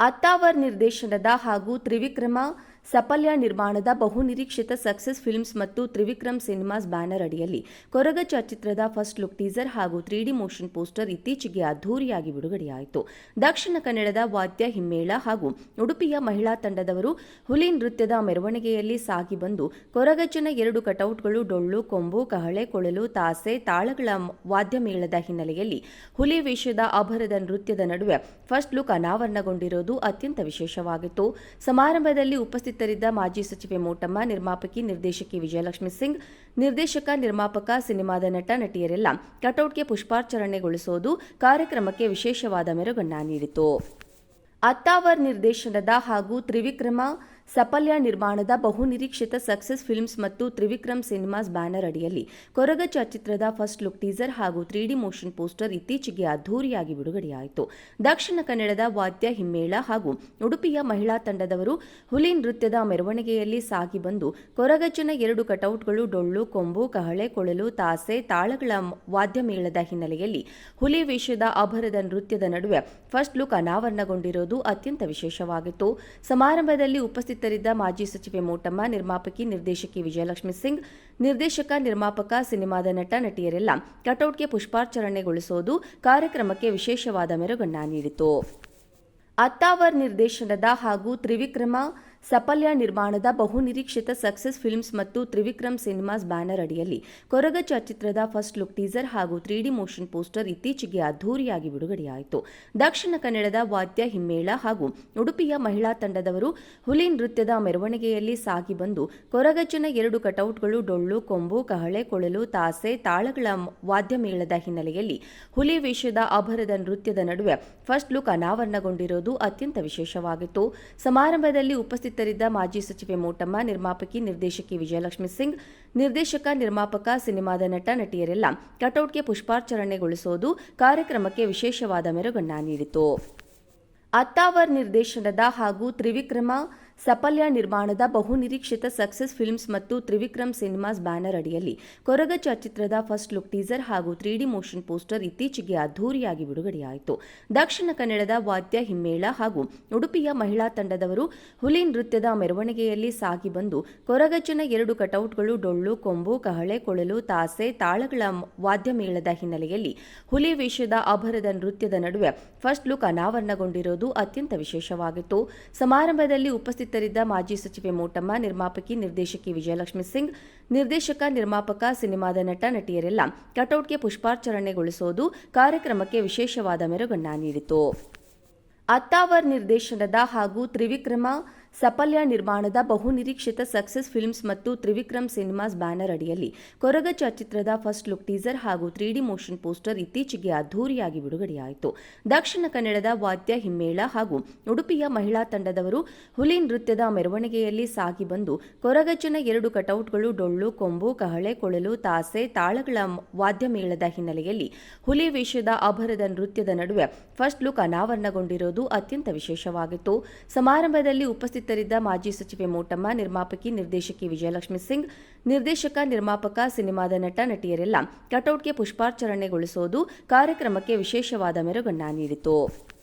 ಅತ್ತಾವರ್ ನಿರ್ದೇಶನದ ಹಾಗೂ ತ್ರಿವಿಕ್ರಮ ಸಪಲ್ಯ ನಿರ್ಮಾಣದ ಬಹುನಿರೀಕ್ಷಿತ ಸಕ್ಸಸ್ ಫಿಲ್ಮ್ಸ್ ಮತ್ತು ತ್ರಿವಿಕ್ರಮ್ ಸಿನಿಮಾಸ್ ಬ್ಯಾನರ್ ಅಡಿಯಲ್ಲಿ ಕೊರಗ ಚಲಚಿತ್ರದ ಫಸ್ಟ್ ಲುಕ್ ಟೀಸರ್ ಹಾಗೂ ತ್ರೀ ಡಿ ಮೋಷನ್ ಪೋಸ್ಟರ್ ಇತ್ತೀಚೆಗೆ ಅದ್ಧೂರಿಯಾಗಿ ಬಿಡುಗಡೆಯಾಯಿತು. ದಕ್ಷಿಣ ಕನ್ನಡದ ವಾದ್ಯ ಹಿಮ್ಮೇಳ ಹಾಗೂ ಉಡುಪಿಯ ಮಹಿಳಾ ತಂಡದವರು ಹುಲಿ ನೃತ್ಯದ ಮೆರವಣಿಗೆಯಲ್ಲಿ ಸಾಗಿ ಬಂದು ಕೊರಗಜ್ಜನ ಎರಡು ಕಟೌಟ್ಗಳು ಡೊಳ್ಳು, ಕೊಂಬು, ಕಹಳೆ, ಕೊಳಲು, ತಾಸೆ, ತಾಳಗಳ ವಾದ್ಯ ಮೇಳದ ಹಿನ್ನೆಲೆಯಲ್ಲಿ ಹುಲಿ ವೇಷದ ಅಭರದ ನೃತ್ಯದ ನಡುವೆ ಫಸ್ಟ್ ಲುಕ್ ಅನಾವರಣಗೊಂಡಿರೋದು ಅತ್ಯಂತ ವಿಶೇಷವಾಗಿತ್ತು. ಸಮಾರಂಭದಲ್ಲಿ ಉಪಸ್ಥಿತರಿದ್ದ ಮಾಜಿ ಸಚಿವೆ ಮೋಟಮ್ಮ, ನಿರ್ಮಾಪಕಿ ನಿರ್ದೇಶಕಿ ವಿಜಯಲಕ್ಷ್ಮಿ ಸಿಂಗ್, ನಿರ್ದೇಶಕ, ನಿರ್ಮಾಪಕ, ಸಿನಿಮಾದ ನಟ, ನಟಿಯರೆಲ್ಲ ಕಟೌಟ್ಗೆ ಪುಷ್ಪಾರ್ಚರಣೆಗೊಳಿಸೋದು ಕಾರ್ಯಕ್ರಮಕ್ಕೆ ವಿಶೇಷವಾದ ಮೆರುಗನ್ನ ನೀಡಿತು. ಅತ್ತಾವರ್ ನಿರ್ದೇಶನದ ಹಾಗೂ ತ್ರಿವಿಕ್ರಮ ಸಪಲ್ಯ ನಿರ್ಮಾಣದ ಬಹುನಿರೀಕ್ಷಿತ ಸಕ್ಸಸ್ ಫಿಲ್ಮ್ಸ್ ಮತ್ತು ತ್ರಿವಿಕ್ರಮ್ ಸಿನಿಮಾಸ್ ಬ್ಯಾನರ್ ಅಡಿಯಲ್ಲಿ ಕೊರಗ ಚಲಚಿತ್ರದ ಫಸ್ಟ್ ಲುಕ್ ಟೀಸರ್ ಹಾಗೂ ತ್ರೀ ಡಿ ಮೋಷನ್ ಪೋಸ್ಟರ್ ಇತ್ತೀಚೆಗೆ ಅದ್ಧೂರಿಯಾಗಿ ಬಿಡುಗಡೆಯಾಯಿತು. ದಕ್ಷಿಣ ಕನ್ನಡದ ವಾದ್ಯ ಹಿಮ್ಮೇಳ ಹಾಗೂ ಉಡುಪಿಯ ಮಹಿಳಾ ತಂಡದವರು ಹುಲಿ ನೃತ್ಯದ ಮೆರವಣಿಗೆಯಲ್ಲಿ ಸಾಗಿ ಬಂದು ಕೊರಗಜ್ಜನ ಎರಡು ಕಟೌಟ್ಗಳು ಡೊಳ್ಳು, ಕೊಂಬು, ಕಹಳೆ, ಕೊಳಲು, ತಾಸೆ, ತಾಳಗಳ ವಾದ್ಯ ಮೇಳದ ಹಿನ್ನೆಲೆಯಲ್ಲಿ ಹುಲಿ ವೇಷದ ಅಭರದ ನೃತ್ಯದ ನಡುವೆ ಫಸ್ಟ್ ಲುಕ್ ಅನಾವರಣಗೊಂಡಿರುವುದು ಅತ್ಯಂತ ವಿಶೇಷವಾಗಿತ್ತು. ಸಮಾರಂಭದಲ್ಲಿ ಉಪಸ್ಥಿತರಿದ್ದ ಮಾಜಿ ಸಚಿವೆ ಮೋಟಮ್ಮ, ನಿರ್ಮಾಪಕಿ ನಿರ್ದೇಶಕಿ ವಿಜಯಲಕ್ಷ್ಮಿ ಸಿಂಗ್, ನಿರ್ದೇಶಕ, ನಿರ್ಮಾಪಕ, ಸಿನಿಮಾದ ನಟ, ನಟಿಯರೆಲ್ಲ ಕಟೌಟ್ಗೆ ಪುಷ್ಪಾರ್ಚರಣೆಗೊಳಿಸೋದು ಕಾರ್ಯಕ್ರಮಕ್ಕೆ ವಿಶೇಷವಾದ ಮೆರುಗನ್ನ ನೀಡಿತು ಅತ್ತಾವರ್ ನಿರ್ದೇಶನದ ಹಾಗೂ ತ್ರಿವಿಕ್ರಮ ಸಫಲ್ಯ ನಿರ್ಮಾಣದ ಬಹುನಿರೀಕ್ಷಿತ ಸಕ್ಸಸ್ ಫಿಲ್ಮ್ಸ್ ಮತ್ತು ತ್ರಿವಿಕ್ರಮ್ ಸಿನಿಮಾಸ್ ಬ್ಯಾನರ್ ಅಡಿಯಲ್ಲಿ ಕೊರಗ ಚಲಚಿತ್ರದ ಫಸ್ಟ್ ಲುಕ್ ಟೀಸರ್ ಹಾಗೂ ತ್ರೀ ಡಿ ಮೋಷನ್ ಪೋಸ್ಟರ್ ಇತ್ತೀಚೆಗೆ ಅದ್ಧೂರಿಯಾಗಿ ಬಿಡುಗಡೆಯಾಯಿತು. ದಕ್ಷಿಣ ಕನ್ನಡದ ವಾದ್ಯ ಹಿಮ್ಮೇಳ ಹಾಗೂ ಉಡುಪಿಯ ಮಹಿಳಾ ತಂಡದವರು ಹುಲಿ ನೃತ್ಯದ ಮೆರವಣಿಗೆಯಲ್ಲಿ ಸಾಗಿ ಬಂದು ಕೊರಗಜ್ಜನ ಎರಡು ಕಟೌಟ್ಗಳು ಡೊಳ್ಳು, ಕೊಂಬು, ಕಹಳೆ, ಕೊಳಲು, ತಾಸೆ, ತಾಳಗಳ ವಾದ್ಯ ಮೇಳದ ಹಿನ್ನೆಲೆಯಲ್ಲಿ ಹುಲಿ ವೇಷದ ಅಭರದ ನೃತ್ಯದ ನಡುವೆ ಫಸ್ಟ್ ಲುಕ್ ಅನಾವರಣಗೊಂಡಿರೋದು ಅತ್ಯಂತ ವಿಶೇಷವಾಗಿತ್ತು. ಸಮಾರಂಭದಲ್ಲಿ ಉಪಸ್ಥಿತರಿದ್ದ ಮಾಜಿ ಸಚಿವೆ ಮೋಟಮ್ಮ, ನಿರ್ಮಾಪಕಿ ನಿರ್ದೇಶಕಿ ವಿಜಯಲಕ್ಷ್ಮಿ ಸಿಂಗ್, ನಿರ್ದೇಶಕ, ನಿರ್ಮಾಪಕ, ಸಿನಿಮಾದ ನಟ, ನಟಿಯರೆಲ್ಲ ಕಟೌಟ್ಗೆ ಪುಷ್ಪಾರ್ಚರಣೆಗೊಳಿಸುವುದು ಕಾರ್ಯಕ್ರಮಕ್ಕೆ ವಿಶೇಷವಾದ ಮೆರುಗನ್ನ ನೀಡಿತು. ಅತ್ತಾವರ್ ನಿರ್ದೇಶನದ ಹಾಗೂ ತ್ರಿವಿಕ್ರಮ ಸಪಲ್ಯ ನಿರ್ಮಾಣದ ಬಹುನಿರೀಕ್ಷಿತ ಸಕ್ಸಸ್ ಫಿಲ್ಮ್ಸ್ ಮತ್ತು ತ್ರಿವಿಕ್ರಮ್ ಸಿನಿಮಾಸ್ ಬ್ಯಾನರ್ ಅಡಿಯಲ್ಲಿ ಕೊರಗ ಚಲಚಿತ್ರದ ಫಸ್ಟ್ ಲುಕ್ ಟೀಸರ್ ಹಾಗೂ ತ್ರೀ ಡಿ ಮೋಷನ್ ಪೋಸ್ಟರ್ ಇತ್ತೀಚೆಗೆ ಅದ್ಧೂರಿಯಾಗಿ ಬಿಡುಗಡೆಯಾಯಿತು. ದಕ್ಷಿಣ ಕನ್ನಡದ ವಾದ್ಯ ಹಿಮ್ಮೇಳ ಹಾಗೂ ಉಡುಪಿಯ ಮಹಿಳಾ ತಂಡದವರು ಹುಲಿ ನೃತ್ಯದ ಮೆರವಣಿಗೆಯಲ್ಲಿ ಸಾಗಿ ಬಂದು ಕೊರಗಜ್ಜನ ಎರಡು ಕಟೌಟ್ಗಳು ಡೊಳ್ಳು, ಕೊಂಬು, ಕಹಳೆ, ಕೊಳಲು, ತಾಸೆ, ತಾಳಗಳ ವಾದ್ಯ ಮೇಳದ ಹಿನ್ನೆಲೆಯಲ್ಲಿ ಹುಲಿ ವೇಷದ ಅಭರದ ನೃತ್ಯದ ನಡುವೆ ಫಸ್ಟ್ ಲುಕ್ ಅನಾವರಣಗೊಂಡಿರುವುದು ಅತ್ಯಂತ ವಿಶೇಷವಾಗಿತ್ತು. ಸಮಾರಂಭದಲ್ಲಿ ಉಪಸ್ಥಿತರಿದ್ದ ಮಾಜಿ ಸಚಿವೆ ಮೋಟಮ್ಮ, ನಿರ್ಮಾಪಕಿ ನಿರ್ದೇಶಕಿ ವಿಜಯಲಕ್ಷ್ಮಿ ಸಿಂಗ್, ನಿರ್ದೇಶಕ, ನಿರ್ಮಾಪಕ, ಸಿನಿಮಾದ ನಟ, ನಟಿಯರೆಲ್ಲ ಕಟೌಟ್ಗೆ ಪುಷ್ಪಾರ್ಚರಣೆಗೊಳಿಸೋದು ಕಾರ್ಯಕ್ರಮಕ್ಕೆ ವಿಶೇಷವಾದ ಮೆರುಗನ್ನ ನೀಡಿತು. ಅತ್ತಾವರ್ ನಿರ್ದೇಶನದ ಹಾಗೂ ತ್ರಿವಿಕ್ರಮ ಸಪಲ್ಯ ನಿರ್ಮಾಣದ ಬಹುನಿರೀಕ್ಷಿತ ಸಕ್ಸಸ್ ಫಿಲ್ಮ್ಸ್ ಮತ್ತು ತ್ರಿವಿಕ್ರಮ್ ಸಿನಿಮಾಸ್ ಬ್ಯಾನರ್ ಅಡಿಯಲ್ಲಿ ಕೊರಗ ಚಲಚಿತ್ರದ ಫಸ್ಟ್ ಲುಕ್ ಟೀಸರ್ ಹಾಗೂ ತ್ರೀ ಡಿ ಮೋಷನ್ ಪೋಸ್ಟರ್ ಇತ್ತೀಚೆಗೆ ಅದ್ಧೂರಿಯಾಗಿ ಬಿಡುಗಡೆಯಾಯಿತು. ದಕ್ಷಿಣ ಕನ್ನಡದ ವಾದ್ಯ ಹಿಮ್ಮೇಳ ಹಾಗೂ ಉಡುಪಿಯ ಮಹಿಳಾ ತಂಡದವರು ಹುಲಿ ನೃತ್ಯದ ಮೆರವಣಿಗೆಯಲ್ಲಿ ಸಾಗಿ ಬಂದು ಕೊರಗಜ್ಜನ ಎರಡು ಕಟೌಟ್ಗಳು ಡೊಳ್ಳು, ಕೊಂಬು, ಕಹಳೆ, ಕೊಳಲು, ತಾಸೆ, ತಾಳಗಳ ವಾದ್ಯ ಮೇಳದ ಹಿನ್ನೆಲೆಯಲ್ಲಿ ಹುಲಿ ವೇಷದ ಅಭರದ ನೃತ್ಯದ ನಡುವೆ ಫಸ್ಟ್ ಲುಕ್ ಅನಾವರಣಗೊಂಡಿರೋದು ಅತ್ಯಂತ ವಿಶೇಷವಾಗಿತ್ತು. ಸಮಾರಂಭದಲ್ಲಿ ಉಪಸ್ಥಿತರಿದ್ದ ಮಾಜಿ ಸಚಿವೆ ಮೋಟಮ್ಮ, ನಿರ್ಮಾಪಕಿ ನಿರ್ದೇಶಕಿ ವಿಜಯಲಕ್ಷ್ಮಿ ಸಿಂಗ್, ನಿರ್ದೇಶಕ, ನಿರ್ಮಾಪಕ, ಸಿನಿಮಾದ ನಟ, ನಟಿಯರೆಲ್ಲ ಕಟೌಟ್ಗೆ ಪುಷ್ಪಾರ್ಚರಣೆಗೊಳಿಸೋದು ಕಾರ್ಯಕ್ರಮಕ್ಕೆ ವಿಶೇಷವಾದ ಮೆರುಗನ್ನ ನೀಡಿತು.